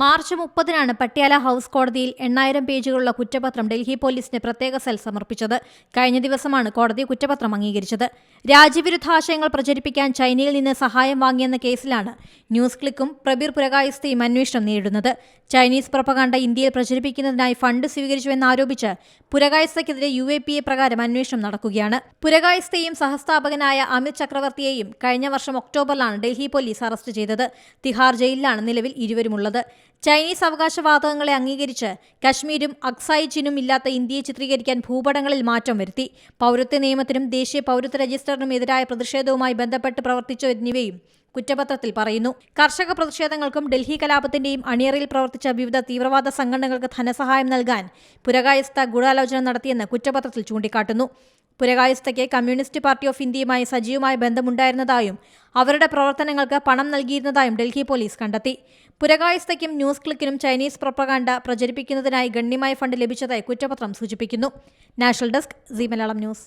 March മുപ്പതിനാണ് Patiala house കോടതിയിൽ എണ്ണായിരം പേജുകളുള്ള കുറ്റപത്രം ഡൽഹി പോലീസിന് പ്രത്യേക സെൽ സമർപ്പിച്ചത്. കഴിഞ്ഞ ദിവസമാണ് കോടതി കുറ്റപത്രം അംഗീകരിച്ചത്. രാജ്യവിരുദ്ധ ആശയങ്ങൾ പ്രചരിപ്പിക്കാൻ ചൈനയിൽ നിന്ന് സഹായം വാങ്ങിയെന്ന കേസിലാണ് ന്യൂസ് ക്ലിക്കും പ്രബീർ പുരകായസ്ഥയും അന്വേഷണം നേരിടുന്നത്. ചൈനീസ് പ്രൊപ്പകാണ്ട ഇന്ത്യയിൽ പ്രചരിപ്പിക്കുന്നതിനായി ഫണ്ട് സ്വീകരിച്ചുവെന്നാരോപിച്ച് പുരകായസ്ഥയ്ക്കെതിരെ യു എ പി എ പ്രകാരം അന്വേഷണം നടക്കുകയാണ്. പുരകായസ്ഥയും സഹസ്ഥാപകനായ അമിത് ചക്രവർത്തിയെയും കഴിഞ്ഞ വർഷം ഒക്ടോബറിലാണ് ഡൽഹി പോലീസ് അറസ്റ്റ് ചെയ്തത്. തിഹാർ ജയിലിലാണ് നിലവിൽ ഇരുവരുമുള്ളത്. ചൈനീസ് അവകാശവാദങ്ങളെ അംഗീകരിച്ച് കശ്മീരും അക്സായി ചിനും ഇല്ലാത്ത ഇന്ത്യയെ ചിത്രീകരിക്കാൻ ഭൂപടങ്ങളിൽ മാറ്റം വരുത്തി. പൗരത്വ നിയമത്തിനും ദേശീയ പൗരത്വ രജിസ്റ്ററിനും എതിരായ പ്രതിഷേധവുമായി ബന്ധപ്പെട്ട് പ്രവർത്തിച്ചു എന്നിവയും കുറ്റപത്രത്തിൽ പറയുന്നു. കർഷക പ്രതിഷേധങ്ങൾക്കും ഡൽഹി കലാപത്തിന്റെയും അണിയറയിൽ പ്രവർത്തിച്ച വിവിധ തീവ്രവാദ സംഘടനകൾക്ക് ധനസഹായം നൽകാൻ പുരകായസ്ഥ ഗൂഢാലോചന നടത്തിയെന്ന് കുറ്റപത്രത്തിൽ ചൂണ്ടിക്കാട്ടുന്നു. പുരകായസ്ഥയ്ക്ക് കമ്മ്യൂണിസ്റ്റ് പാർട്ടി ഓഫ് ഇന്ത്യയുമായി സജീവമായ ബന്ധമുണ്ടായിരുന്നതായും അവരുടെ പ്രവർത്തനങ്ങൾക്ക് പണം നൽകിയിരുന്നതായും ഡൽഹി പോലീസ് കണ്ടെത്തി. പുരകായസ്ഥയ്ക്കും ന്യൂസ് ക്ലിക്കിനും ചൈനീസ് പ്രൊപ്പകാണ്ട പ്രചരിപ്പിക്കുന്നതിനായി ഗണ്യമായ ഫണ്ട് ലഭിച്ചതായി കുറ്റപത്രം സൂചിപ്പിക്കുന്നു. National desk Zee Malayalam news.